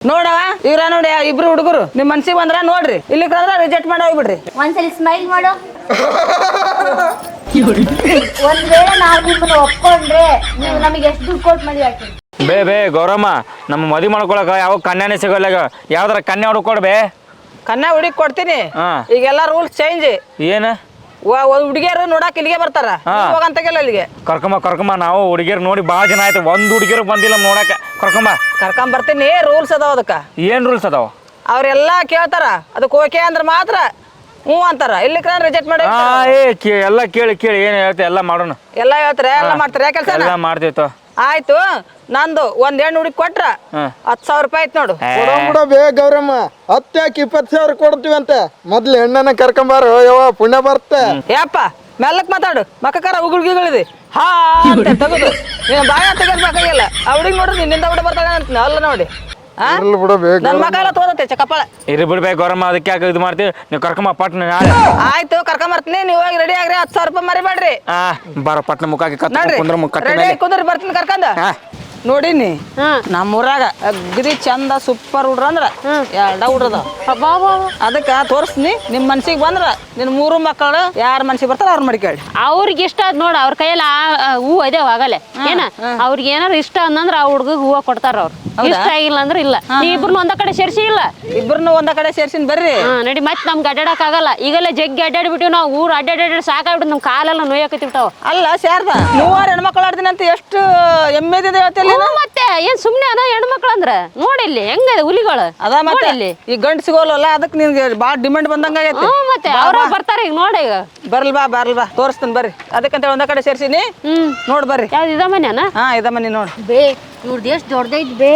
ನೋಡವ ಇವ್ರ ನೋಡಿ ಇಬ್ರು ಹುಡುಗರು. ನಿಮ್ ಮನ್ಸಿಗೆ ಬಂದ್ರ ನೋಡ್ರಿ. ಇಲ್ಲಿ ಬಂದ್ರ ರಿಜೆಕ್ಟ್ ಮಾಡಿ ಹೋಗ್ಬಿಡ್ರಿ. ಒಂದ್ಸಲಿ ಸ್ಮೈಲ್ ಮಾಡು. ಒಂದ್ ವೇಳೆ ನಾವು ನಿಮ್ಮನ್ನ ಒಪ್ಕೊಂಡ್ರೆ ನೀವು ನಮಗೆ ಎಷ್ಟು ದುಡ್ಡು ಕೊಟ್ಟು ಮದುವೆ ಆಗ್ತೀವಿ ಬೇ ಬೇ ಗೌರಮ್ಮ ನಮ್ಮ ಮದಿ ಮಾಡ್ಕೊಳಕ ಯಾವ ಕನ್ಯಾನೇ ಸಿಗೋಲ್ಲ ಯಾವ್ದಾರ ಕನ್ಯಾ ಹುಡುಕೊಡ್ಬೇ ಕನ್ನ ಹುಡುಗಿ ಕೊಡ್ತೀನಿ. ಹಾ. ಈಗೆಲ್ಲ ರೂಲ್ಸ್ ಚೇಂಜ್ ಏನು? ಹುಡುಗಿಯರು ನೋಡಕ್ ಇಲ್ಲಿಗೆ ಬರ್ತಾರ. ಹೋಗಂತ ಹೋಗಂತಾಗಿಲ್ಲ ಇಲ್ಲಿಗೆ ಕರ್ಕೊಂಬ ಕರ್ಕೊಂಬ ನಾವು ಹುಡುಗಿಯರು ನೋಡಿ ಭಾಳ ದಿನ ಆಯ್ತು ಒಂದ್ ಹುಡುಗಿರು ಬಂದಿಲ್ಲ ನೋಡಕ ಕರ್ಕೊಂಬ. ಕರ್ಕೊಂಡ್ ಬರ್ತೀನಿ ರೂಲ್ಸ್ ಅದಾವ ಅದಕ್ಕ. ಏನ್ ರೂಲ್ಸ್ ಅದಾವ? ಅವ್ರೆಲ್ಲ ಕೇಳ್ತಾರ ಅದಕ್ಕೆ ಓಕೆ ಅಂದ್ರೆ ಮಾತ್ರ ಹ್ಞೂ ಅಂತಾರ. ಇಲ್ಲಿ ರಿಜೆಕ್ಟ್ ಮಾಡಿ ಏ ಕೇ ಎಲ್ಲ ಕೇಳಿ ಕೇಳಿ ಏನ್ ಹೇಳ್ತೆ ಎಲ್ಲ ಮಾಡೋಣ. ಎಲ್ಲ ಹೇಳ್ತಾರೆ? ಎಲ್ಲ ಮಾಡ್ತಾರೆ ಯಾಕೆ ಕೆಲಸ ಎಲ್ಲ ಮಾಡ್ತೀವಿ ತೋ. ಆಯ್ತು ನಂದು ಒಂದ್ ಹೆಣ್ಣು ಹುಡುಗಿ ಕೊಟ್ರ ಹತ್ ಹತ್ತು ಸಾವಿರ ರೂಪಾಯಿ ಆಯ್ತು ನೋಡು. ಕೊಡಂಬಿಡ ಬೇ ಗೌರಮ್ಮ. ಹತ್ತಾಕಿ ಇಪ್ಪತ್ ಸಾವಿರ ಕೊಡ್ತೀವಿ ಅಂತ ಮೊದ್ಲು ಹೆಣ್ಣನ್ನ ಕರ್ಕೊಂಬಾರು ಯವ್ವ ಪುಣ್ಯ ಬರುತ್ತೆ. ಯಪ್ಪ ಮೆಲ್ಲಕ್ ಮಾತಾಡು. ಮಕ್ಕಕಾರ ಉಗುಳ್ಗಿಗಳಿದೆ ಹಾ ಅಂತ ತಗೋದು. ನೀನು ಬಾಯ ತೆಗೆದ್ಬೇಕಾಗಿಲ್ಲ ಆ ಹುಡುಗಿ ನೋಡ್ರಿ ನಿನ್ನಿಂದ ಹುಡುಗ ಬರ್ತಾಳೆ ಅಂತ. ಅಲ್ಲ ನೋಡಿ? ಇರ್ಲಿ ಬಿಡು ಬೇ ನನ್ ಮಕ್ಕ ಎಲ್ಲ ತೋದತ್ತೆ ಚಕಪ್ಪಳ ಇರಿ ಬಿಡ್ಬೇಕು ಗೌರಮ್ಮ ಅದಕ್ಕೆ ಯಾಕೆ ಇದು ಮಾಡ್ತೀವಿ ನೀವು ಕರ್ಕೊಂಬ ಪಟ್ನ ನಾಳೆ. ಆಯ್ತು ಕರ್ಕೊಂಬರ್ತೀನಿ ನೀವು ಹೋಗಿ ರೆಡಿ ಆಗ್ರಿ ಹತ್ತು ಸಾವಿರ ರೂಪಾಯಿ ಮರಿಬೇಡ್ರಿ. ಆ ಬರ ಪಟ್ನ ಮುಖಕ್ಕೆ ಕತ್ತ ನೋಡ್ರಿ ಕುಂದ್ರ ಮುಖ ರೆಡಿ ಕುಂದ್ರಿ ಬರ್ತೀನಿ ಕರ್ಕೊಂಡ. ನೋಡಿನಿ? ನಮ್ಮೂರಾಗ ಅಗ್ರಿ ಚಂದ ಸೂಪರ್ ಹುಡ್ರ ಅಂದ್ರ ಎರಡ ಹುಡ್ರದ. ಅದಕ್ಕ ತೋರಿಸ್ನಿ ನಿಮ್ ಮನ್ಸಿಗೆ ಬಂದ್ರ ನಿನ್ ಮೂರು ಮಕ್ಕಳು ಯಾರ ಮನ್ಸಿಗೆ ಬರ್ತಾರ ಅವ್ರ ಮಡಿಕೇಳಿ. ಅವ್ರಿಗೆ ಇಷ್ಟ ಆದ್ ನೋಡ ಅವ್ರ ಕೈಯಲ್ಲಿ ಆ- ಹೂ ಅದೇ ಆಗಲ್ಲ? ಏನ? ಅವ್ರಿಗೆ ಏನಾರ ಇಷ್ಟ ಅಂದ್ರ ಆ ಹುಡ್ಗ ಹೂವ ಕೊಡ್ತಾರ ಅವ್ರು. ಇಷ್ಟ ಆಗಿಲ್ಲ ಅಂದ್ರ ಇಲ್ಲ. ಇಬ್ರು ಒಂದ ಕಡೆ ಸೇರ್ಸಿ ಇಲ್ಲ? ಇಬ್ರು ಒಂದ ಕಡೆ ಸೇರ್ಸಿನ್ ಬರ್ರಿ. ನಡಿ ಮತ್ ನಮ್ಗೆ ಅಡ್ಡಾಡಕ್ ಆಗಲ್ಲ. ಈಗಲೇ ಜಗ್ಗಿ ಅಡ್ಡಾಡ್ಬಿಟ್ಟಿವಿ ನಾವು ಊರ್ ಅಡ್ಡಾಡ್ ಸಾಕಾಗ್ಬಿಟ್ಟು ನಮ್ ಕಾಲೆಲ್ಲ ನೋಯಕತ್ತಿರ್ತಾವ ಅಲ್ಲ ಶಾರದ ಮೂವಾರು ಹೆಣ್ಮಕ್ಳು ಅಂತ ಎಷ್ಟು ಹೆಮ್ಮೆದಿದೆ ಹೇಳ್ತಿಲ್ಲ? ಮತ್ತೆ ಏನ್ ಸುಮ್ನೆ ಅದ ಹೆಣ್ಮಕ್ಳು ಅಂದ್ರ? ನೋಡಿಲ್ಲಿ ಹೆಂಗದ ಹುಲಿಗಳು? ಅದ ಮತ್ತೆ ನೋಡಿಲ್ಲಿ ಈ ಗಂಡು ಸಿಗೋಲ್ಲ ಅದಕ್ಕೆ ನಿನ್ಗೆ ಭಾಳ ಡಿಮ್ಯಾಂಡ್ ಬಂದಂಗ ಆಗೈತಿ. ಹ್ಞೂ ಮತ್ತೆ ಅವ್ರ ಬರ್ತಾರ ಈಗ ನೋಡಿ ಈಗ. ಬರ್ಲ್ ಬಾ ಬರ್ಲ್ ಬಾ. ತೋರಿಸ್ತೀನಿ ಬರ್ರಿ. ಅದಕ್ಕಂತ ಒಂದ ಕಡೆ ಸೇರ್ಸಿನಿ. ಹ್ಮ್. ನೋಡ್ ಬರ್ರಿ. ಯಾವ್ದು ಇದ ಮನ್ಯಾನ ಹಾ ಇದ ಮನಿ ನೋಡ್. ಬೇ ಇವ್ರದ್ದು ಎಷ್ಟು ದೊಡ್ಡದೈತಿ ಬೇ.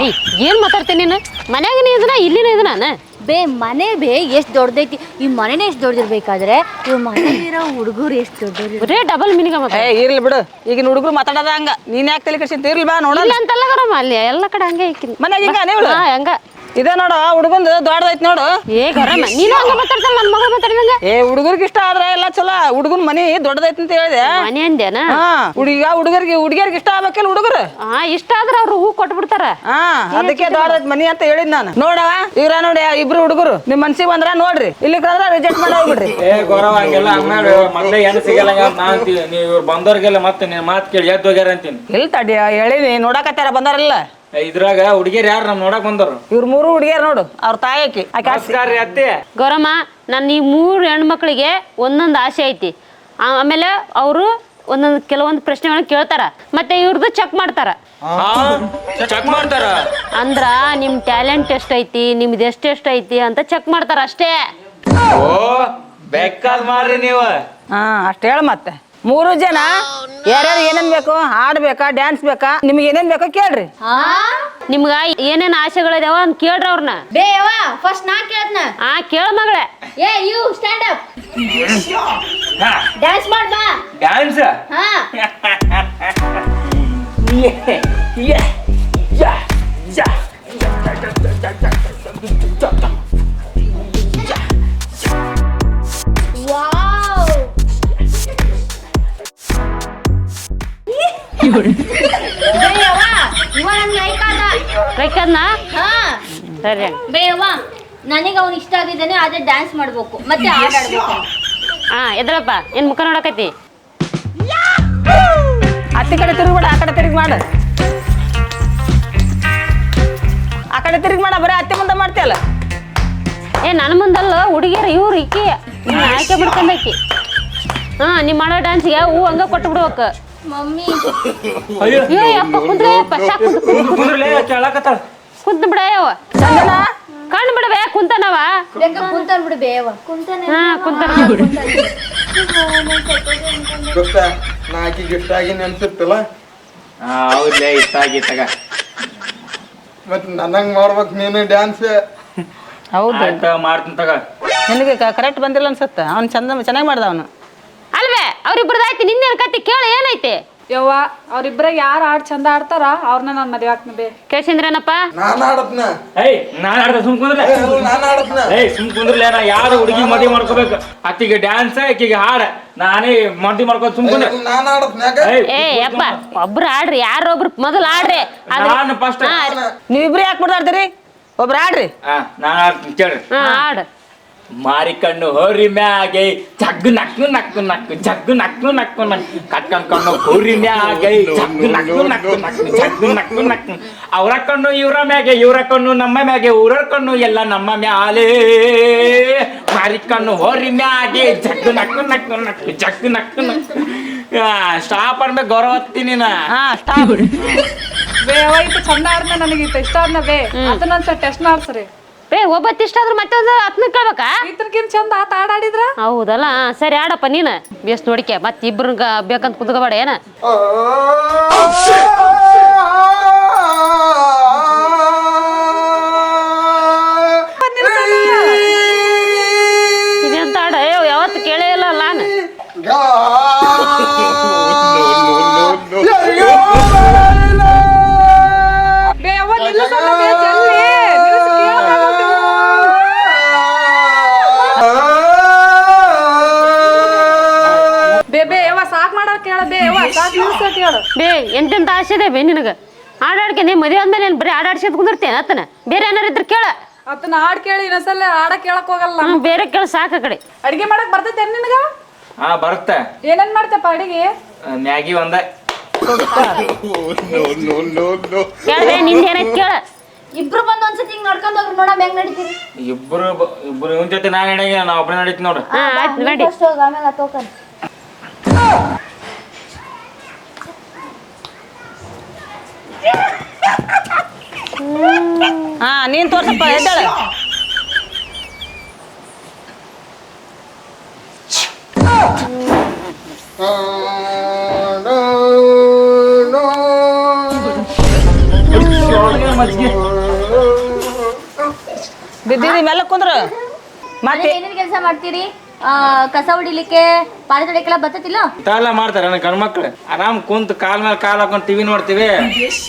ಏಯ್ ಏನ್ ಮಾತಾಡ್ತೀನಿ ನೀನು? ಮನ್ಯಾಗ ಇದನ ಇಲ್ಲಿನ ಇದನ ಬೇ ಮನೆ ಬೇ ಎಷ್ಟು ದೊಡ್ಡದೈತಿ. ಈ ಮನೆನೇ ಎಷ್ಟು ದೊಡ್ಡದಿರ್ಬೇಕಾದ್ರೆ ಇವ್ ಮನೆಯಲ್ಲಿರೋ ಹುಡುಗರು ಎಷ್ಟು ದೊಡ್ಡದಿರ್ ಬರೇ ಡಬಲ್ ಮಿನಿಗ ಏ ಇರ್ಲಿ ಬಿಡು. ಈಗಿನ ಹುಡುಗರು ಮಾತಾಡೋದ ಹಂಗ. ನೀನ್ ಯಾಕೆ ತಲೆ ಕೆಡ್ಸಿಂತ ಇರ್ಲಿ ಬಾ ನೋಡಲ್ಲ ಇಲ್ಲ ಅಂತಲ್ಲ ಅಲ್ಲಿ ಎಲ್ಲ ಕಡೆ ಹಂಗೆ ಐಕಿನ್ ಮನೆ ಹಂಗ. ಇದೇ ನೋಡು ಹುಡುಗಂದು ದೊಡ್ಡದೈತಿ ನೋಡು. ಏ ಹುಡುಗರ್ಗ ನೀನು ಹಂಗ ಮಾತಾಡ್ತಾನ ನನ್ನ ಮಗಳು ಮಾತಾಡಿದಂಗ ಏ ಹುಡುಗರಿಗೆ ಇಷ್ಟ ಆದ್ರೆ ಎಲ್ಲ ಚಲೋ. ಹುಡುಗನ ಮನಿ ದೊಡ್ಡದೈತಿ ಅಂತ ಹೇಳಿದೆ. ಮನೆ ಅಂದೇನ ಹಾ ಹುಡುಗ ಹುಡುಗರಿಗೆ ಹುಡುಗಿಯರಿಗೆ ಇಷ್ಟ ಆಗ್ಬೇಕಿಲ್ಲ ಹುಡುಗರು? ಹಾ ಇಷ್ಟ ಆದ್ರ ಅವ್ರು ಹೂ ಕೊಟ್ಬಿಡ್ತಾರ. ಹಾ ಅದಕ್ಕೆ ದೊಡ್ಡದೈತಿ ಮನಿ ಅಂತ ಹೇಳಿದ್ ನಾನು. ನೋಡವ ಇವ್ರ ನೋಡಿ ಇಬ್ರು ಹುಡುಗರು. ನಿಮ್ ಮನ್ಸಿಗೆ ಬಂದ್ರ ನೋಡ್ರಿ. ಇಲ್ಲಿ ಬಂದ್ರ ರಿಜೆಕ್ಟ್ ಮಾಡಿ ಹೋಗ್ಬಿಡ್ರಿ. ಏ ಗೌರವ ಹಂಗೆಲ್ಲ ಹಂಗ ಮೊದ್ಲೇ ಏನು ಸಿಗಲ್ಲ ನಾ ಅಂತೀವಿ. ನೀವು ಇವ್ರು ಬಂದವ್ರಿಗೆಲ್ಲ ಮತ್ತೆ ನೀನು ಮಾತು ಕೇಳಿ ಎದ್ದು ಹೋಗ್ಯಾರ ಅಂತೀನಿ ಇಲ್ ತಡಿ ಹೇಳಿನಿ ನೋಡಕತ್ತಾರ ಬಂದಾರಲ್ಲ ಇದ್ರಾಗ ಹುಡುಗಿಯರ್ ಯಾರು ನಮ್ ನೋಡಕ್ ಬಂದವ್ರು? ಇವ್ರ ಮೂರು ಹುಡುಗಿಯರ್ ನೋಡು ಅವ್ರ ತಾಯಕಿ ನಮಸ್ಕಾರ ರೀ ಅತ್ತೆ. ಗೌರಮ್ಮ ನನ್ನ ಈ ಮೂರು ಹೆಣ್ಮಕ್ಳಿಗೆ ಒಂದೊಂದು ಆಸೆ ಐತಿ. ಆ- ಆಮೇಲೆ ಅವರು ಒಂದೊಂದು ಕೆಲವೊಂದು ಪ್ರಶ್ನೆಗಳನ್ನ ಕೇಳ್ತಾರ. ಮತ್ತೆ ಇವ್ರದ್ದು ಚೆಕ್ ಮಾಡ್ತಾರ. ಚೆಕ್ ಮಾಡ್ತಾರ? ಅಂದ್ರ ನಿಮ್ ಟ್ಯಾಲೆಂಟ್ ಎಷ್ಟೈತಿ ನಿಮ್ದು ಎಷ್ಟೆಷ್ಟು ಐತಿ ಅಂತ ಚೆಕ್ ಮಾಡ್ತಾರ ಅಷ್ಟೇ. ಓ ಅಷ್ಟೇ ಮಾಡ್ರಿ ನೀವು. ಹಾ ಅಷ್ಟ ಹೇಳ ಮತ್ತೆ. ಮೂರು ಜನ? ಯಾರ್ಯಾರು ಏನೇನ್ ಬೇಕು? ಹಾಡ್ ಬೇಕಾ? ಡ್ಯಾನ್ಸ್ ಬೇಕಾ? ನಿಮ್ಗೆ ಏನೇನ್ ಬೇಕೋ ಕೇಳ್ರಿ. ನಿಮ್ಗ ಏನೇನ್ ಆಸೆಗಳಿದಾವ ಅಂತ ಕೇಳ್ರಿ ಅವ್ರನ್ನ ಬೇ ಯವ್ವ ಫಸ್ಟ್ ನಾ ಆ ಕೇಳ ಮಗಳೇ. ಏ ಯು ಸ್ಟ್ಯಾಂಡ್ ಅಪ್ ಡ್ಯಾನ್ಸ್ ಮಾಡ್ ಇಷ್ಟ ಆದ್ರೆ ಡ್ಯಾನ್ಸ್ ಮಾಡ್ಬೇಕು. ಮತ್ತೆ ಹಾಡ್ ಆಡ್ಬೇಕು ಹಾ ಎದ್ರಪ್ಪ ಏನ್ ಮುಖ ನೋಡಕತ್ತಿ? ಅತ್ತಿ ಕಡೆ ತಿರುಗ್ಬೇಡ ಆ ಕಡೆ ತಿರುಗಿ ಮಾಡು. ಆ ಕಡೆ ತಿರುಗಿ ಮಾಡ ಬರೀ ಅತ್ತೆ ಮುಂದೆ ಮಾಡ್ತೀಯಲ್ಲ ಏ ನನ್ನ ಮುಂದಲ್ಲ ಹುಡುಗಿಯರು ಇವ್ರು ಇಕ್ಕಿ ನೀನ್ ಆಯ್ಕೆ ಬಿಡ್ಕೊಂಬೇಕಿ ಹಾ ನೀ ಮಾಡೋ ಡ್ಯಾನ್ಸ್ಗೆ ಹೂ ಹಂಗ ಕೊಟ್ಟು ಬಿಡ್ಬೇಕು. ಮಮ್ಮಿ. ಅಯ್ಯೋ ಯಪ್ಪ ಕುಂತ್ರಯ್ಯಪ್ಪ ಕುಂದ್ರೆ. ಕೇಳಕತ್ತಾಳ. ಕುಂತ ಬಿಡ ಯವ್ವ. ಚಂದನ? ಕಣ್ಣು ಬಿಡವೆ ಕುಂತನವ. ಬೇಕಾ ಕುಂತಾನ್ ಬಿಡು ಬೇವ ಕುಂತಾನೆ ಹಾ ಕುಂತಾನ ಗೊತ್ತಾ ನಾ ಆಕಿಗೆ ಆಗಿನ ಅನ್ಸುತ್ತಲ್ಲ ನೆನ್ಸಿರ್ತಲ್ಲ ಹೌದ್ಲೇ ಇಷ್ಟ ಆಗಿತ್ತಾಗ ಮತ್ ನನಂಗ್ ಮಾಡ್ಬೇಕು ನೀನು ಡ್ಯಾನ್ಸ್ ಹೌದು. ಆಯ್ತ ಮಾಡ್ತೀನಿ ತಗ. ನಿನಗೆ ಕರೆಕ್ಟ್ ಬಂದಿಲ್ಲ ಅನ್ಸುತ್ತೆ? ಅವ್ನು ಚಂದ ಚೆನ್ನಾಗಿ ಮಾಡ್ದ ಅವನು. ಅಲ್ವೇ ಅವ್ರಿಬ್ರದಾಯ್ತು ನಿನ್ನೆ ಕತ್ತಿ ಕೇಳ ಏನೈತಿ? ಯವ್ವ ಅವ್ರಿಬ್ರ ಯಾರು ಹಾಡ್ ಚಂದ ಆಡ್ತಾರ ಅವ್ರನ್ನ ನಾನು ಮದುವೆ ಆಗ್ತೀನಿ ಬೇ. ಕೇಳ್ಸಿಂದ್ರೇನಪ್ಪ ನಾನ್ ಆಡತ್ನ. ಏಯ್ ನಾನ್ ಆಡ್ದೆ ಸುಮ್ ಕುಂದ್ರೆ ನಾನ್ ಆಡತ್ನ. ಏಯ್ ಸುಮ್ ಕುಂದ್ರಲೆ ನಾ ಯಾರು ಹುಡುಗಿ ಮದುವೆ ಮಾಡ್ಕೋಬೇಕು? ಅತ್ತಿಗೆ ಡ್ಯಾನ್ಸ್ ಆಕಿಗೆ ಹಾಡ. ನಾನೇ ಮಂದಿ ಮಾಡ್ಕೊಂಡು ಸುಮ್ಕೊಂಡೆ ನಾನು ಆಡತ್ನ್ಯಾಗ ಏಯ್, ಏ ಯಪ್ಪ ಒಬ್ರು ಆಡ್ರಿ ಯಾರೊಬ್ರು ಮೊದಲು ಆಡ್ರಿ. ಅದ್ರ- ನಾನು ಫಸ್ಟ್ ಹಾ, ನೀವಿಬ್ರು ಯಾಕೆ ಬಿಡ್ತಾರ್ತೀರಿ ಒಬ್ರು ಆಡ್ರಿ. ಹಾ ನಾನು ಆಡ್ತೀನಿ ಕೇಳ್ರಿ. ಹಾ, ಆಡ್. ಮಾರಿ ಕಣ್ಣು ಹೋರಿ ಮ್ಯಾಗೆ ಜಗ್ಗು ನಕ್ಕು ನಕ್ಕು ನಕ್ಕು ಜಗ್ಗು ನಕ್ಕು ನಕ್ಕು ನಕ್ಕು ಕಟ್ಕೊಂಡ್ ಕಣ್ಣು ಹೋರಿ ಮ್ಯಾಗೆ ಜಗ್ಗು ನಕ್ಕು ನಕ್ಕು ನಕ್ಕು ಜಗ್ಗು ನಕ್ಕು ನಕ್ಕು ಅವರ ಕಣ್ಣು ಇವರ ಮ್ಯಾಗೆ ಇವರ ಕಣ್ಣು ನಮ್ಮ ಮ್ಯಾಗೆ ಊರ ಕಣ್ಣು ಎಲ್ಲ ನಮ್ಮ ಮ್ಯಾಲೆ ಮಾರಿಕಣ್ಣು ಹೋರಿ ಮ್ಯಾಗೆ ಜಗ್ಗು ನಕ್ಕು ನಕ್ಕು ನಕ್ಕು ಜಗ್ಗು ನಕ್ಕು ನಕ್ಕು ಸ್ಟಾಪ್ ಅನ್ಬೇಕು ಗೌರವ ಹತ್ತೀನಿ ನಾ ಹಾ ಸ್ಟಾಪ್ ಬೇ ಹೋಯ್ತು ಚಂದ ಆಡ್ನ ನನಗೆ ಇಷ್ಟ ಆದ್ಮೇಲೆ ಬೇ ಅದನ್ನ ಟೆಸ್ಟ್ ಮಾಡ್ಸ್ರಿ ಒಂದು ಆದ್ರೂ ಮತ್ತೊಂದು ಹತ್ನ ಕೇಳ್ಬೇಕಾ? ಇದ್ರಕಿನ್ ಚಂದ ಆತ ಆಡಾಡಿದ್ರ? ಹೌದಲ್ಲ ಸರಿ ಆಡಪ್ಪ ನೀನು. ಬೇಸ್ ನೋಡಿಕೆ ಮತ್ತೆ ಇಬ್ರನ್ನ ಬೇಕಂತ ಕುದ್ಕೋಬೇಡ ಏನ? ಇದೆ ಬೇ ನಿನಗೆ? ಆಡಾಡ್ಕೆ ನೀ ಮದುವೆ ಅಂದ್ಮೇಲೆ ಏನು ಬರೀ ಆಡಾಡ್ಸಿದ್ ಕುಂದಿರ್ತೇನೆ ಆತನ? ಬೇರೆ ಏನಾರು ಇದ್ರೆ ಕೇಳ. ಆತನ ಹಾಡ್ ಕೇಳಿ ಇನ್ನೊಂದ್ಸಲ ಹಾಡ ಕೇಳಕ್ ಹೋಗಲ್ಲ ಹ್ಮ್, ಬೇರೆ ಕೇಳ ಸಾಕ ಕಡೆ. ಅಡಿಗೆ ಮಾಡಕ್ ಬರ್ತೈತೆ ನಿನಗ? ಹಾ ಬರುತ್ತೆ. ಏನೇನ್ ಮಾಡ್ತಪ್ಪ ಅಡಿಗೆ? ಮ್ಯಾಗಿ ಒಂದ. ಕೇಳ್ಬೇ ನಿಂದ ಏನೈತೆ ಕೇಳ. ಇಬ್ರು ಬಂದು ಒಂದ್ಸತಿ ಹಿಂಗ್ ನೋಡ್ಕೊಂಡ್ ಹೋಗ್ರಿ ನೋಡಮ್ ಹೆಂಗ್ ನಡೀತೀರಿ? ಇಬ್ರು ಬ- ಇಬ್ರು ಇವನ್ ಜೊತೆ ನಾನು ನಡೆಯ ನಾ ಒಬ್ಬನೇ ನಡೀತೀನಿ ನೋಡು. ಹಾ ಆಯ್ತು ನಡಿ. ಫಸ್ಟ್ ಹೋಗಿ ಆಮೇಲೆ ಹಾ ನೀನ್ ತೋರ್ಸಪ್ಪ ಎದ್ದಾಳೆ. ಬಿದ್ದಿದಿ ಮೇಲೆ ಕುಂದ್ರ. ಮತ್ತೆ ಏನೇನ್ ಕೆಲಸ ಮಾಡ್ತೀರಿ? ಕಸ ಹೊಡಿಲಿಕ್ಕೆ ಪಾತ್ರೆ ತೊಳಿಯಕ್ಕೆಲ್ಲ ಬರ್ತತಿಲ್ಲ? ಎಲ್ಲ ಮಾಡ್ತಾರೆ ನನ್ನ ಗಂಡ್ಮಕ್ಳು. ಆರಾಮ್ ಕುಂತ ಕಾಲ್ ಮೇಲೆ ಕಾಲ್ ಹಾಕೊಂಡ್ ಟಿವಿ ನೋಡ್ತೀವಿ.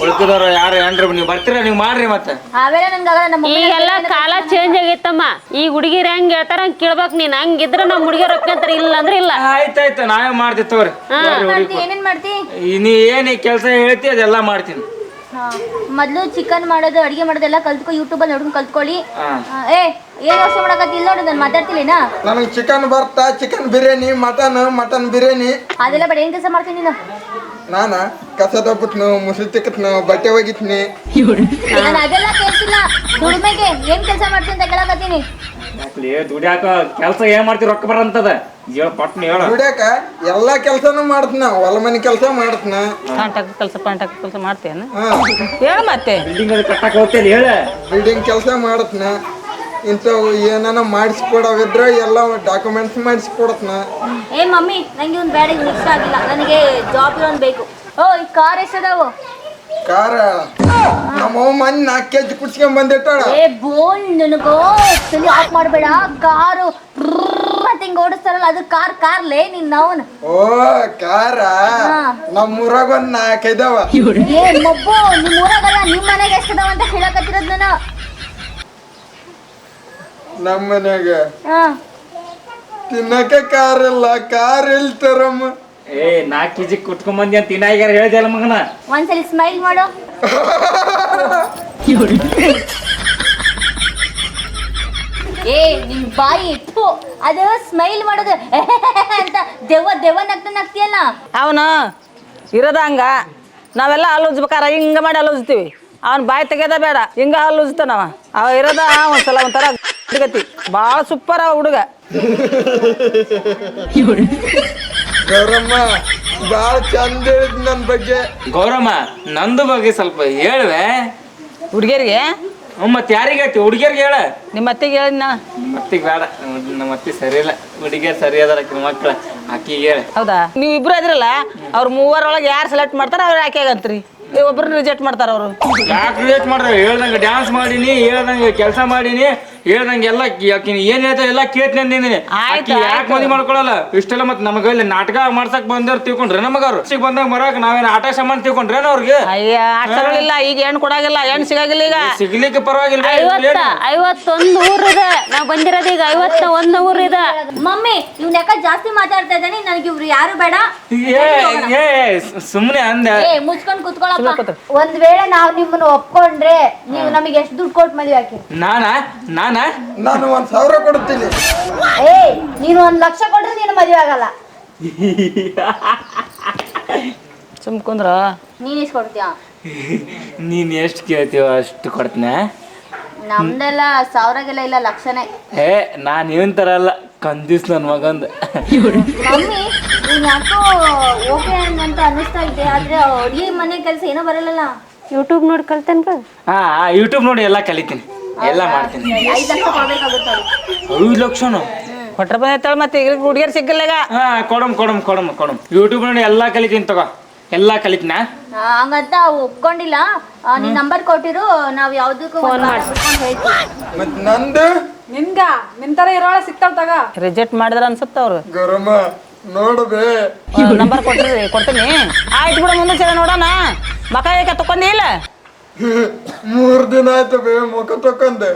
ಉಳ್ಕಿದವ್ರು ಯಾರು ಏನ್ರಿ ನೀವು ಬರ್ತೀರ ನೀವು ಮಾಡ್ರಿ ಮತ್ತೆ. ಆಮೇಲೆ ನಮ್ಮ ಈಗೆಲ್ಲ ಕಾಲ ಚೇಂಜ್ ಆಗೈತಮ್ಮ ಈ ಹುಡುಗಿರ್ ಹೆಂಗ್ ಹೇಳ್ತಾರ ಹಂಗ್ ಕೇಳ್ಬೇಕು ನೀನ್. ಹಂಗಿದ್ರ ನಮ್ಮ ಹುಡುಗಿಯರ್ ಒಪ್ಕೊಂತಾರ ಇಲ್ಲ ಅಂದ್ರೆ ಇಲ್ಲ. ಆಯ್ತಾಯ್ತು ನಾವೇ ಮಾಡ್ತೀವಿ ತಗೋರಿ. ಏನೇನ್ ಮಾಡ್ತಿ? ಈ ನೀ ಏನ್ ಕೆಲಸ ಹೇಳ್ತಿ ಅದೆಲ್ಲ ಮಾಡ್ತೀನಿ. ಮೊದ್ಲು ಚಿಕನ್ ಮಾಡೋದು ಅಡಿಗೆ ಮಾಡೋದೆಲ್ಲ ಕಲ್ತ್ಕೊ ಯೂಟ್ಯೂಬ್ ಅಲ್ಲಿ ನೋಡ್ಕೊಂಡು ಕಲ್ತ್ಕೊಳ್ಳಿ. ಏ ಏನ್ ಯೋಚನೆ ಮಾಡಕತ್ತಿಲ್ಲ ನೋಡಿ ನಾನು ಮಾತಾಡ್ತಿಲ್ಲೇನಾ? ನನಗೆ ಚಿಕನ್ ಬರ್ತಾ chicken biryani mutton mutton biryani. ಅದೆಲ್ಲ ಬೇಡ ಏನ್ ಕೆಲಸ ಮಾಡ್ತೀನಿ ನೀನು? ನಾನ? ಕಸ ತಪ್ಪತ್ನು ಮುಸುಳಿ ತಿಕ್ಕತ್ನು ಬಟ್ಟೆ ಒಗಿತ್ನಿ. ನಾನು ಅದೆಲ್ಲ ಕೇಳ್ತಿಲ್ಲ. ದುಡಿಮೆಗೆ ಏನ್ ಕೆಲಸ ಮಾಡ್ತೀನಿ ಅಂತ ಕೇಳಕತ್ತೀನಿ. ಯಾಕ್ಲಿ? ದುಡ್ಯಾಕ ಕೆಲಸ ಏನ್ ಮಾಡ್ತೀವಿ ರೊಕ್ಕ ಬರಂತದ? ಹೇಳ ಪಟ್ನ ಹೇಳ. ದುಡ್ಯಾಕ ಎಲ್ಲಾ ಕೆಲ್ಸನೂ ಮಾಡ್ತನ ಹೊಲ ಮನೆ ಕೆಲಸ ಮಾಡ್ತನ. ಕಾಂಟಾಕ್ಟ್ ಕೆಲಸ ಕಾಂಟಾಕ್ಟ್ ಕೆಲಸ ಮಾಡ್ತೇನೆ? ಹಾ. ಹೇಳ ಮತ್ತೆ. ಬಿಲ್ಡಿಂಗ್ ಅದು ಕಟ್ಟಕ್ ಹೋಗ್ತೇನೆ ಹೇಳ. ಬಿಲ್ಡಿಂಗ್ ಕೆಲಸ ಮಾಡತ್ನ. ಇಂಥವು ಏನಾನ ಮಾಡಿಸ್ಕೊಡವಿದ್ರೆ ಎಲ್ಲ ಡಾಕ್ಯುಮೆಂಟ್ಸ್ ಮಾಡಿಸ್ಕೊಡತ್ನ. ಏ ಮಮ್ಮಿ ನಂಗೆ ಒಂದು ಬ್ಯಾಡಿಗೆ ಮಿಕ್ಸ್ ಆಗಿಲ್ಲ. ನನಗೆ ಜಾಬ್ ಲೋನ್ ಬೇಕು. ಓ ಈ ಕಾರ್ ಎಷ್ಟದಾವು ಕಾರ ನಮ್ಮ ಮನೆ ನಾಲ್ಕು ಕೆ ಜಿ ಕುಡ್ಸ್ಕೊಂಡ್ ಬಂದಿಟ್ಟಾಳ ಏ ಬೋನ್ ನನಗೋ ತಲೆ ಆಫ್ ಮಾಡಬೇಡ. ಕಾರು ಹಿಂಗ್ ಓಡಿಸ್ತಾರಲ್ಲ ಅದು ಕಾರ್ ಕಾರ್ಲೇ ನಿನ್ ಅವನ್ ಓ ಕಾರ? ನಮ್ಮ ಊರಾಗ ಒಂದ್ ನಾಲ್ಕೈದವ ಏ ಮಬ್ಬು ನಿಮ್ ಊರಾಗಲ್ಲ ನಿಮ್ ಮನೆಗೆ ಎಷ್ಟದವ ಅಂತ ಹೇಳಕತ್ತಿರೋದ್ ನಾನು. ನಮ್ಮ ಮನ್ಯಾಗ ಹಾ. ತಿನ್ನಕ್ಕೆ ಕಾರ್ ಇಲ್ಲ ಕಾರ್ ಎಲ್ಲಿ ತರಮ್ಮ ಏ ನಾಲ್ಕು ಕೆಜಿ ಕುಟ್ಕೊಂಡ್ ಬಂದಿ ಅಂತ ತಿನ್ನಾಗ್ಯಾರ ಹೇಳ್ದಲ್ಲ ಮಗನ? ಒಂದ್ಸಲಿ ಸ್ಮೈಲ್ ಮಾಡು. ಏ ನಿನ್ ಬಾಯಿ ಇಟ್ಟು ಅದು ಸ್ಮೈಲ್ ಮಾಡೋದು. ಅಂತ ದೆವ್ವ ದೆವ್ವ ನಗ್ತ ನಗ್ತಿಯಲ್ಲ? ಅವನು ಇರೋದ ಹಂಗ. ನಾವೆಲ್ಲ ಹಲ್ಲು ಉಜ್ಬೇಕಾರ ಹಿಂಗ ಮಾಡಿ ಹಲ್ಲು ಉಜ್ತೀವಿ ಅವ್ನ ಬಾಯಿ ತೆಗೆದ ಬೇಡ ಹಿಂಗ ಹಲ್ಲು ಉಜ್ತಾನವ ಅವ. ಇರೋದ ಒಂದ್ಸಲ ಒಂಥರ ಗತಿ ಭಾಳ ಸೂಪರ್ ಅವ ಹುಡುಗ. ಗೌರಮ್ಮ ಬಾಳ ಚಂದ ಹೇಳಿದ್ ನನ್ ಬಗ್ಗೆ. ಗೌರಮ್ಮ ನಂದು ಬಗ್ಗೆ ಸ್ವಲ್ಪ ಹೇಳುವೆ. ಹುಡುಗಿಯರಿಗೆ ಮತ್ತೆ ಯಾರಿಗೆ ಹೇಳ್ತಿ? ಹುಡುಗಿಯರ್ಗೆ ಹೇಳ. ನಿಮ್ಮ ಅತ್ತಿಗೆ ಹೇಳಿದ್ನ? ಮತ್ತಿಗೆ ಬೇಡ. ನಮ್ಮ ಅತ್ತಿ ಸರಿ ಇಲ್ಲ. ಹುಡುಗಿಯರ್ ಸರಿ ಅದಾರ ಮಕ್ಳ. ಆಕಿಗೆ ಹೇಳ. ಹೌದಾ? ನೀವು ಇಬ್ರು ಅದ್ರಲ್ಲ ಅವ್ರ ಮೂವರೊಳಗೆ ಯಾರು ಸೆಲೆಕ್ಟ್ ಮಾಡ್ತಾರ ಅವ್ರು ಯಾಕೆ ಆಗಂತ್ರಿ ಒಬ್ಬರನ್ನ ರಿಜೆಕ್ಟ್ ಮಾಡ್ತಾರ ಅವರು. ಯಾಕೆ ರಿಜೆಕ್ಟ್ ಮಾಡ್ದೆ? ಹೇಳ್ದಂಗೆ ಡ್ಯಾನ್ಸ್ ಮಾಡೀನಿ ಹೇಳ್ದಂಗೆ ಕೆಲಸ ಮಾಡೀನಿ. ಹೇಳ್ದಂಗೆ ಎಲ್ಲ ಆಕಿನ ಏನ್ ಹೇಳ್ತಾ ಎಲ್ಲ ಕೇಳ್ತೀನಿ ಆಯ್ತು, ಯಾಕೆ ಆಯ್ತು. ಮದಿ ಮಾಡ್ಕೊಳಲ್ಲ? ಇಷ್ಟೆಲ್ಲ ಮತ್ತೆ ನಮಗ ಇಲ್ಲಿ ನಾಟಕ ಮಾಡ್ಸಕ್ ಬಂದವ್ರು ತಿಳ್ಕೊಂಡ್ರೆ ನಮಗವ್ರು ಸಿಗ್ ಬಂದಾಗ ಮರಕ್ ನಾವೇನ್ ಆಟ ಸಾಮಾನ್ ತಿಳ್ಕೊಂಡ್ರೇನ ಅವ್ರಿಗೆ? ಅಯ್ಯ ಅಷ್ಟರಲ್ಲಿಲ್ಲ ಈಗ ಹೆಣ್ಣು ಕೊಡಾಗಿಲ್ಲ ಹೆಣ್ಣು ಸಿಗಾಗಿಲ್ಲ ಈಗ. ಸಿಗ್ಲಿಕ್ಕೆ ಪರವಾಗಿಲ್ಲ ಐವತ್ತ ಐವತ್ತೊಂದು ಊರ್ ಇದೆ ನಾವ್ ಬಂದಿರೋದು ಈಗ ಐವತ್ತ ಒಂದ್ ಊರ್ ಇದೆ ಮಮ್ಮಿ ಇವ್ನ ಯಾಕ ಜಾಸ್ತಿ ಮಾತಾಡ್ತಾ ಇದ್ದಾನೆ? ನನಗೆ ಇವ್ರು ಯಾರು ಬೇಡ. ಏ ಏ ಸುಮ್ಮನೆ ಅಂದೆ. ಏ ಮುಚ್ಕೊಂಡ್ ಕುತ್ಕೊಳಪ್ಪ. ಒಂದ್ ವೇಳೆ ನಾವ್ ನಿಮ್ಮನ್ನ ಒಪ್ಕೊಂಡ್ರೆ ನೀವು ನಮಗೆ ಎಷ್ಟು ದುಡ್ಡು ಕೊಟ್ಟು ಮದುವೆ ಹಾಕಿ? ನಾನಾ? ನಾನಾ ನಾನು? ಒಂದ್ ಸಾವಿರ ಕೊಡ್ತೀನಿ ಏ ನೀನು ಒಂದ್ ಲಕ್ಷ ಕೊಟ್ರೆ ನೀನು ಮದುವೆ ಆಗಲ್ಲ. ಸುಮ್ ಕುಂದ್ರ. ನೀನ್ ಇಸ್ ಕೊಡ್ತೀಯ? ನೀನ್ ಎಷ್ಟು ಕೇಳ್ತೀವ ಅಷ್ಟು ಕೊಡ್ತೀನಿ. ನಮ್ದೆಲ್ಲ ಸಾವಿರಗೆಲ್ಲ ಇಲ್ಲ ಲಕ್ಷನೇ. ಏ ನಾನ್ ಇವನ್ ತರ ಅಲ್ಲ. ಕಂದಿಸ್ ನನ್ ಮಗಂದ. ಮಮ್ಮಿ ನೀನ್ ಯಾಕೋ ಓಕೆ ಅಂತ ಅನ್ನಿಸ್ತಾ ಇದೆ ಆದ್ರೆ ಅಡ್ಗೆ ಮನೆ ಕೆಲಸ ಏನೋ ಬರಲ್ಲ ಯೂಟ್ಯೂಬ್ ನೋಡಿ ಕಲ್ತೇನ್ ಬಾ ಹಾ ಯೂಟ್ಯೂಬ್ ನೋಡಿ ಎಲ್ಲ ಕಲಿತೀನಿ. ಎಲ್ಲ ಮಾಡ್ತೀನಿ. ಐದ್ ಲಕ್ಷನು? ಕೊಟ್ರ ಬಂದೈತಳ ಮತ್ತೆ ಈಗ ಹುಡುಗಿಯರ್ ಸಿಗ್ಗಿಲ್ಲ ಈಗ ಹಾ ಕೊಡಮ್ ಕೊಡಮ್ ಕೊಡಮ್ ಕೊಡಮ್. ಯೂಟ್ಯೂಬ್ ನೋಡಿ ಎಲ್ಲಾ ಕಲಿತೀನಿ ತಗೋ. ಎಲ್ಲಾ ಕಲಿತಿನ? ಹಂಗಂತ ಒಪ್ಕೊಂಡಿಲ್ಲ. ನೀನ್ ನಂಬರ್ ಕೊಟ್ಟಿರು ನಾವ್ ಯಾವ್ದಕ್ಕೂ ಫೋನ್ ಮತ್ ನಂದು? ನಿನ್ಗ? ನಿನ್ ತರ ಇರೋಳ ಸಿಗ್ತಾವ್ ತಗ. ರಿಜೆಕ್ಟ್ ಮಾಡಿದ್ರ ಅನ್ಸುತ್ತ ಅವ್ರು. ಗರಮ ನೋಡ್ಬೇ. ನಂಬರ್ ಕೊಟ್ಟಿರಿ ಕೊಡ್ತೀನಿ. ಆಯ್ತು ಬಿಡ ಮುಂದೆ ಸಲ ನೋಡೋಣ. ಮಕ್ಕ ಏಕ ತಕೊಂಡಿ ಇಲ್ಲ? ಮೂರ್ ದಿನ ಆಯ್ತು ಬೇ ಮುಖ ತಕೊಂಡೆ.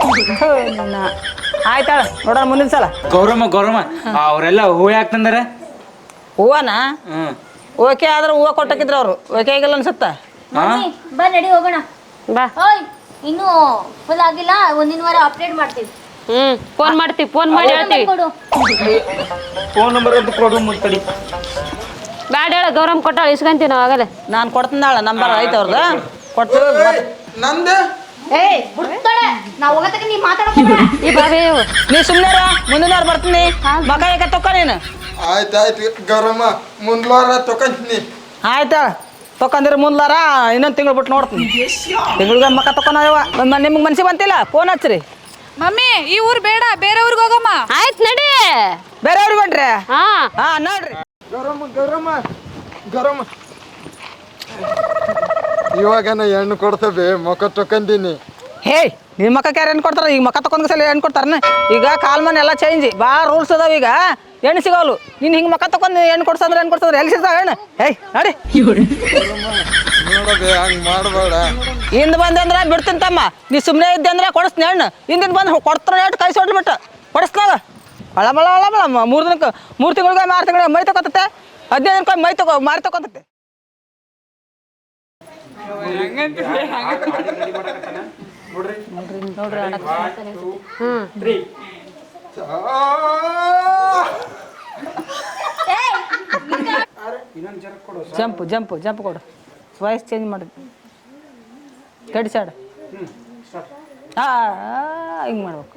ಆಯ್ತಾಳ ನೋಡೋಣ ಮುಂದಿನ ಸಲ. ಗೌರಮ್ಮ ಗೌರಮ್ಮ ಅವರೆಲ್ಲ ಹೂ ಯಾಕೆ ತಂದಾರೆ? ಹೂವನ? ಓಕೆ ಆದ್ರೆ ಹೂವ ಕೊಟ್ಟಕ್ಕಿದ್ರು ಅವರು. ಓಕೆ ಆಗಿಲ್ಲ ಅನ್ಸುತ್ತ? ಮಮ್ಮಿ ಬಾ ನಡಿ ಹೋಗೋಣ. ಬಾ. ಓಯ್ ಇನ್ನೂ ಫುಲ್ ಆಗಿಲ್ಲ ಒಂದಿನ ವಾರ ಅಪ್ಡೇಟ್ ಮಾಡ್ತೀವಿ. ಹ್ಮ್ ಫೋನ್ ಮಾಡ್ತೀವಿ ಫೋನ್ ಮಾಡಿ ಹೇಳ್ತೀವಿ. ಕೊಡು ಫೋನ್ ನಂಬರ್ ಅಂತ ಕೊಡು ಮುತ್ತಡಿ ಬ್ಯಾಡ ಹೇಳ ಗೌರಮ್ ಕೊಟ್ಟಾಳ ಇಸ್ಕೊಂತೀವಿ ನಾವು ಆಗಲೇ. ನಾನು ಕೊಡ್ತಂದಾಳ ನಂಬರ್ ಐತೆ ಅವ್ರದ್ದು ನಂದೆ? ಏಯ್ ಬಿಡ್ತಾಳೆ. ನಾವ್ ಹೋಗತಕ್ಕ ನೀ ಮಾತಾಡಕ್ ಹೋಗ್ಬೇಡ. ಈ ಬಾಬಿ ನೀ ಸುಮ್ಮನೆ ಮುಂದಿನ ವಾರ ಬರ್ತೀನಿ. ಮಗ ಏಕ ತಕೊ ನೀನು. ಆಯ್ತಾಯ್ತು ಗರಮ ಮುಂದ್ವಾರ ತಕೊಂತೀನಿ. ಆಯ್ತಾ. ತಕೊಂಡ್ರೆ ಮುಂದ್ಲಾರ ಇನ್ನೊಂದು ತಿಂಗಳು ಬಿಟ್ಟು ನೋಡ್ತೀನಿ. ತಿಂಗಳಿಗೆ ಮಕ್ಕ ತಕೊಂಡವ ನಿಮ್ಗೆ ಮನ್ಸಿಗೆ ಬಂತಿಲ್ಲ? ಫೋನ್ ಹಚ್ಚ್ರಿ. ಮಮ್ಮಿ ಈ ಊರ್ ಬೇಡ. ಬೇರೆ ಊರಿಗೆ ಹೋಗಮ್ಮ. ಆಯ್ತು ನಡಿ. ಬೇರೆ ಹೊಂಟ್ರಿ? ಹಾ. ಹಾ ನೋಡ್ರಿ. ಗರಮ ಗರಮ ಗರಮ ಇವಾಗನ ಹೆಣ್ಣು ಕೊಡ್ತೇವೆ ಮುಖ ತಕೊಂಡೀನಿ ಹೇ ನಿಮ್ಮ ಮಕ್ಕ ಯಾರು ಹೆಣ್ಣು ಕೊಡ್ತಾರ? ಈಗ ಮಕ್ಕ ತಕೊಂಡ್ ಸಲ ಹೆಣ್ಣು ಕೊಡ್ತಾರನ? ಈಗ ಕಾಲ್ಮನ್ ಎಲ್ಲ ಚೇಂಜ್ ಭಾಳ ರೂಲ್ಸ್ ಅದಾವ ಈಗ. ಹೆಣ್ಣು ಸಿಗೋಲು ನೀನು ಹಿಂಗೆ ಮಕ್ಕ ತಕೊಂಡ್ ಹೆಣ್ಣು ಕೊಡ್ಸಂದ್ರೆ ಹೆಣ್ಣು ಕೊಡ್ಸಂದ್ರೆ ಎಲ್ಲಿ ಸಿಗ್ತಾವ ಹೆಣ್ಣು? ಹೇಯ್ ನೋಡಿ. ನೋಡಬೇ ಹಂಗ್ ಮಾಡಬೇಡ. ಹಿಂದ್ ಬಂದಂದ್ರೆ ಬಿಡ್ತೀನಿ ತಮ್ಮ. ನೀ ಸುಮ್ಮನೆ ಇದ್ದೆ ಅಂದ್ರೆ ಕೊಡಿಸ್ತೀನಿ ಹೆಣ್ಣು. ಹಿಂದಿನ ಬಂದು ಕೊಡ್ತಾರ ಎಷ್ಟು ಕೈ ಸೊಟ್ಬಿಟ್ಟು ಬಿಟ್ಟು. ಒಳ ಬಳ ಒಳ ಬಳ ಮೂರು ದಿನಕ್ಕೆ ಮೂರು ತಿಂಗಳಿಗೆ ಮಾರು ತಿಂಗಳಿಗೆ ಮೈ ತಗೋತತ್ತೆ ಹದಿನೈದು ದಿನಕ್ಕೆ ಮೈ ತಗೋ ಮಾರಿ ತಗೋತತ್ತೆ ಜಂಪ್ ಜಂಪ್ ಜಂಪ್ ಕೊಡು. ವಾಯ್ಸ್ ಚೇಂಜ್ ಮಾಡಿ. ಕಡಿ ಸಾಡು. ಹಾಂ ಹಿಂಗೆ ಮಾಡ್ಬೇಕು.